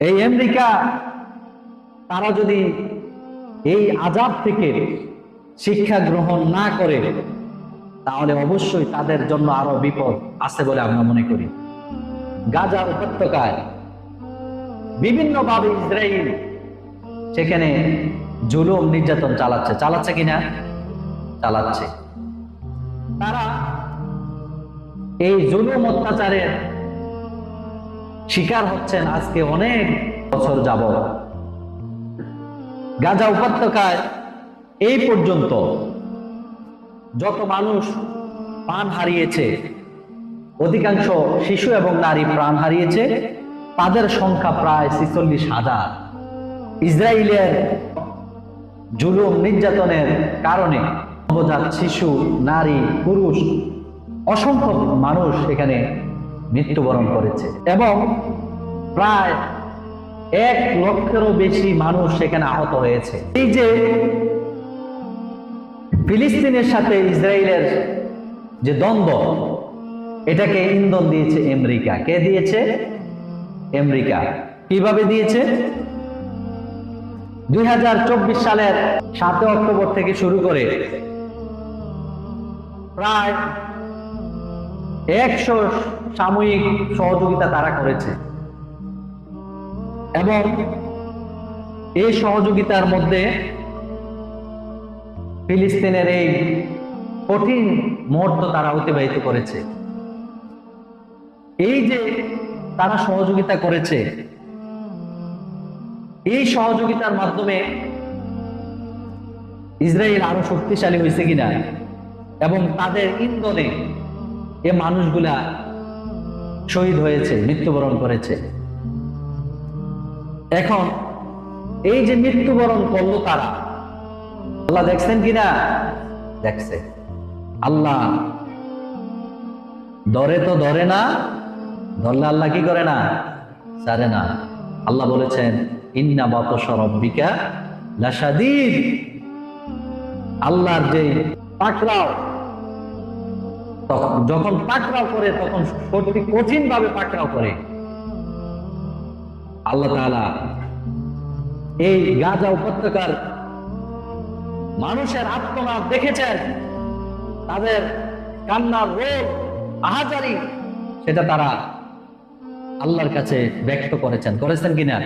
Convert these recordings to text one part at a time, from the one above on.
এই আমেরিকা, তারা যদি এই আজাব থেকে শিক্ষা গ্রহণ না করে, তাহলে অবশ্যই তাদের জন্য আরও বিপদ আছে বলে আমরা মনে করি। গাজা উপত্যকায় বিভিন্নভাবে ইসরায়েল সেখানে জুলুম নির্যাতন চালাচ্ছে। চালাচ্ছে কিনা? চালাচ্ছে। তারা এই জুলুম অত্যাচারের শিকার হচ্ছেন আজকে অনেক বছর যাবত গাজা উপত্যকায় এই পর্যন্ত যত মানুষ প্রাণ হারিয়েছে, অধিকাংশ শিশু এবং নারী প্রাণ হারিয়েছে, তাদের সংখ্যা প্রায় ছিচল্লিশ হাজার। ইসরায়েলের জুলুম নির্যাতনের কারণে নবজাত শিশু, নারী, পুরুষ, অসংখ্য মানুষ এখানে মৃত্যুবরণ করেছে। এবং প্রায় এক লক্ষেরও বেশি মানুষ সেখানে আহত হয়েছে। এই যে ফিলিস্তিনের সাথে ইসরায়েলের যে দ্বন্দ্ব, এটাকে ইন্ধন দিয়েছে আমেরিকা। কে দিয়েছে? আমেরিকা। কীভাবে দিয়েছে? দুই হাজার চব্বিশ সালের সাতই অক্টোবর থেকে শুরু করে প্রায় একশো সাময়িক সহযোগিতা তারা করেছে। এবং এই সহযোগিতার মধ্যে ফিলিস্তিনের এই কঠিন মুহূর্ত তারা অতিবাহিত করেছে। এই যে তারা সহযোগিতা করেছে, এই সহযোগিতার মাধ্যমে ইসরায়েল আরও শক্তিশালী হয়েছে কিনা এবং তাদের ইন্ধনে এ মানুষগুলা শহীদ হয়েছে, মৃত্যুবরণ করেছে। এখন এই যে মৃত্যুবরণ করল তারা, আল্লাহ দেখছেন কিনা? দেখছে। আল্লাহ ধরে তো ধরে না, ধরলে আল্লাহ কি করে না? সারে না। আল্লাহ বলেছেন, ইন্না বতস রব্বিকা লাসাদিদ আল্লাহর যে পাকড়াও যখন পাকড়াও করে, তখন সত্যি কঠিন ভাবে পাকড়াও করে। আল্লাহ তাআলা এই গাজা উপত্যকার মানুষের আত্মনাদ দেখেছেন। তাদের কান্নার রোগ, আহাজারি, সেটা তারা আল্লাহর কাছে ব্যক্ত করেছেন। করেছেন কিনা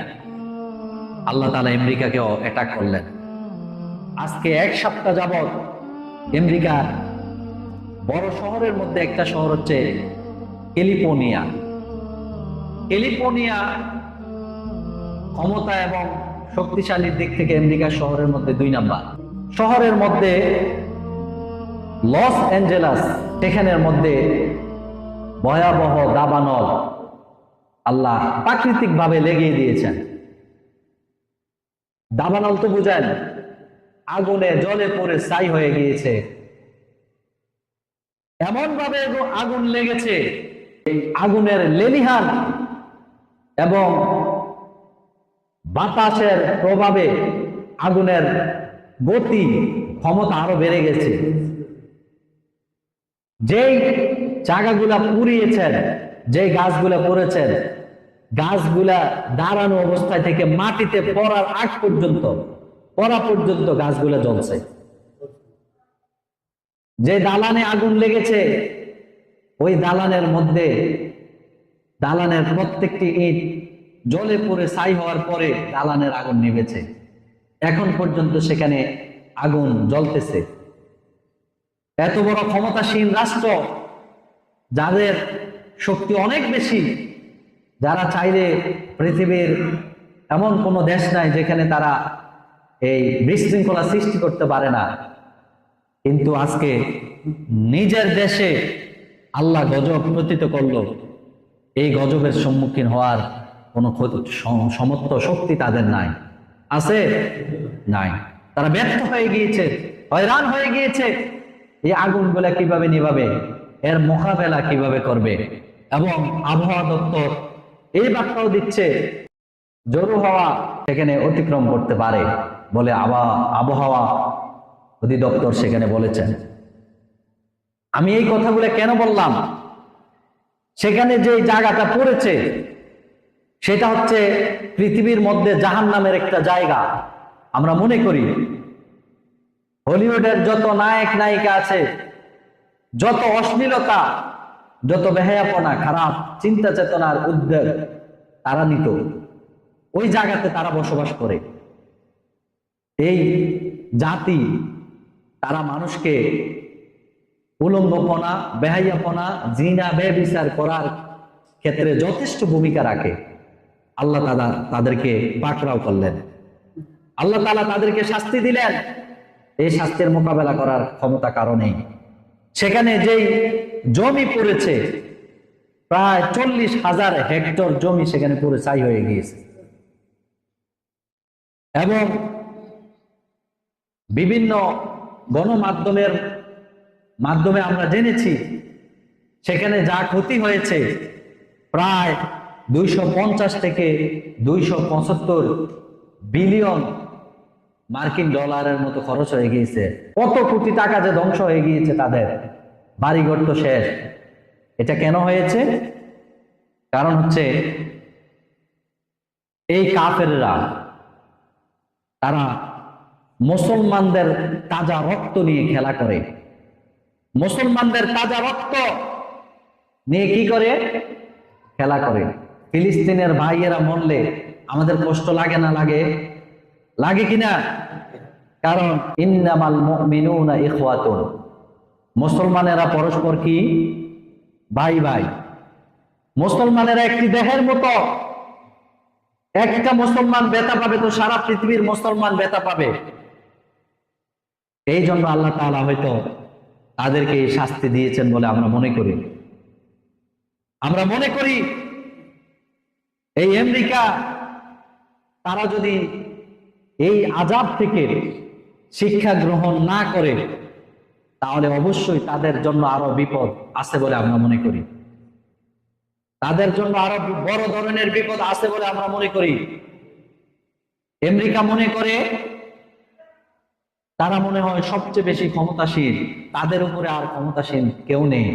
আল্লাহ তালা আমেরিকাকেও অ্যাটাক করলেন। আজকে এক সপ্তাহ যাবৎ আমেরিকার বড় শহরের মধ্যে একটা শহর হচ্ছে ক্যালিফোর্নিয়া। ক্যালিফোর্নিয়া ক্ষমতা এবং শক্তিশালীর দিক থেকে আমেরিকা শহরের মধ্যে দুই নাম্বার। শহরের মধ্যে লস অ্যাঞ্জেলাস, সেখানের মধ্যে ভয়াবহ দাবানল আল্লাহ প্রাকৃতিক ভাবে লেগিয়ে দিয়েছেন। দাবানল তো বুঝেন আগুনে জলে পড়ে ছাই হয়ে গিয়েছে। এমন ভাবে আগুন লেগেছে, এই আগুনের লেলিহান এবং বাতাসের প্রভাবে আগুনের গতি, ক্ষমতা আরও বেড়ে গেছে। যেই জায়গাগুলা পুড়িয়েছেন যে গাছগুলা পড়েছেন, গাছগুলা দাঁড়ানো অবস্থায় থেকে মাটিতে পড়ার আগ পর্যন্ত, পড়া পর্যন্ত গাছগুলা জ্বলছে। যে দালানে আগুন লেগেছে, ওই দালানের মধ্যে, দালানের প্রত্যেকটি ইট জলে পড়ে ছাই হওয়ার পরে দালানের আগুন নিভেছে এখন পর্যন্ত সেখানে আগুন জ্বলতেছে। এত বড় ক্ষমতাসীন রাষ্ট্র, যাদের শক্তি অনেক বেশি, যারা চাইলে পৃথিবীর এমন কোনো দেশ নাই যেখানে তারা এই বিশৃঙ্খলা সৃষ্টি করতে পারে না। কিন্তু আজকে নিজের দেশে আল্লাহ গজব প্রতীত করল। এই গজবের সম্মুখীন হওয়ার কোনো ক্ষতি- সম- সমর্থ শক্তি তাদের নাই। আছে? নাই। তারা ব্যর্থ হয়ে গিয়েছে, হয়রান হয়ে গিয়েছে। এই আগুনগুলা কীভাবে নিভাবে? এর মোকাবেলা কীভাবে করবে? এবং আবহাওয়া দপ্তর এই বার্তাও দিচ্ছে জরু হওয়া সেখানে অতিক্রম করতে পারে বলে আবা- আবহাওয়া অধিদপ্তর সেখানে বলেছেন। আমি এই কথাগুলো কেন বললাম? সেখানে যে জায়গাটা পড়েছে, সেটা হচ্ছে পৃথিবীর মধ্যে জাহান নামের একটা জায়গা। আমরা মনে করি, হলিউডের যত নায়ক, নায়িকা আছে, যত অশ্লীলতা, যত বেহায়াপনা, খারাপ চিন্তা চেতনার উদ্যোগ তারা নিত। ওই জায়গাতে তারা বসবাস করে। এই জাতি তারা মানুষকে উলঙ্গপনা বেহাইয়াপনা, জিনা, বেবিচার করার ক্ষেত্রে যথেষ্ট ভূমিকা রাখে। আল্লাহ তালা তাদেরকে পাকড়াও করলেন। আল্লাহ তালা তাদেরকে শাস্তি দিলেন। এই শাস্তির মোকাবেলা করার ক্ষমতা কারণেই সেখানে যেই জমি পড়েছে, প্রায় চল্লিশ হাজার হেক্টর জমি সেখানে পুরো ছাই হয়ে গিয়েছে। এবং বিভিন্ন গণমাধ্যমের মাধ্যমে আমরা জেনেছি, সেখানে যা ক্ষতি হয়েছে, প্রায় দুইশো পঞ্চাশ থেকে দুইশো পঁচাত্তর বিলিয়ন মার্কিন ডলারের মতো খরচ হয়ে গিয়েছে। কত কোটি টাকা যে ধ্বংস হয়ে গিয়েছে তাদের, বাড়িঘর তো শেষ। এটা কেন হয়েছে? কারণ হচ্ছে এই কাফেররা, তারা মুসলমানদের তাজা রক্ত নিয়ে খেলা করে। মুসলমানদের তাজা রক্ত নিয়ে কি করে? খেলা করে। ফিলিস্তিনের ভাইয়েরা মরলে আমাদের কষ্ট লাগে না লাগে? লাগে কিনা কারণ ইন্নামাল মুমিনুনা ইখওয়াতুন। মুসলমানেরা পরস্পর কি? ভাই ভাই। মুসলমানেরা একটি দেহের মতো। একটা মুসলমান বেতা পাবে তো সারা পৃথিবীর মুসলমান বেতা পাবে। এই জন্য আল্লাহ তাআলা হয়তো তাদেরকে শাস্তি দিয়েছেন বলে আমরা মনে করি। আমরা মনে করি এই আমেরিকা, তারা যদি এই আজাব থেকে শিক্ষা গ্রহণ না করে, তাহলে অবশ্যই তাদের জন্য আরও বিপদ আছে বলে আমরা মনে করি। তাদের জন্য আরও বড় ধরনের বিপদ আছে বলে আমরা মনে করি। আমেরিকা মনে করে তারা মনে হয় সবচেয়ে বেশি ক্ষমতাসীন তাদের উপরে আর ক্ষমতাসীন কেউ নেই।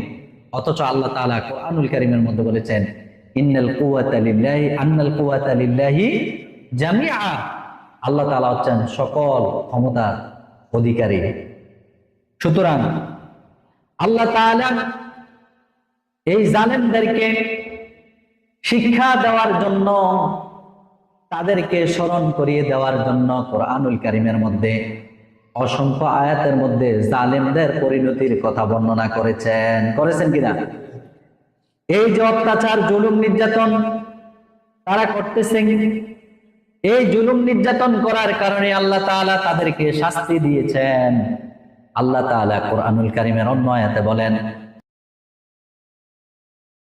অথচ আল্লাহ তাআলা কোরআনুল কারীমের মধ্যে বলেছেন, ইন্নাল কুওয়াতা লিল্লাহি, আন্নাল কুওয়াতা লিল্লাহি জামিআ। আল্লাহ তাআলা হচ্ছেন সকল ক্ষমতার অধিকারী। সুতরাং আল্লাহ তাআলা এই জালেমদেরকে শিক্ষা দেওয়ার জন্য, তাদেরকে স্মরণ করিয়ে দেওয়ার জন্য কোরআনুল কারীমের মধ্যে অসংখ্য আয়াতের মধ্যে জালেমদের পরিণতির কথা বর্ণনা করেছেন। করেছেন কিনা? এই যে অত্যাচার, জুলুম, নির্যাতন তারা করতেছেন, এই জুলুম, নির্যাতন করার কারণে আল্লাহ তাআলা তাদেরকে শাস্তি দিয়েছেন। আল্লাহ তাআলা কোরআনুল কারীমের অন্য আয়াতে বলেন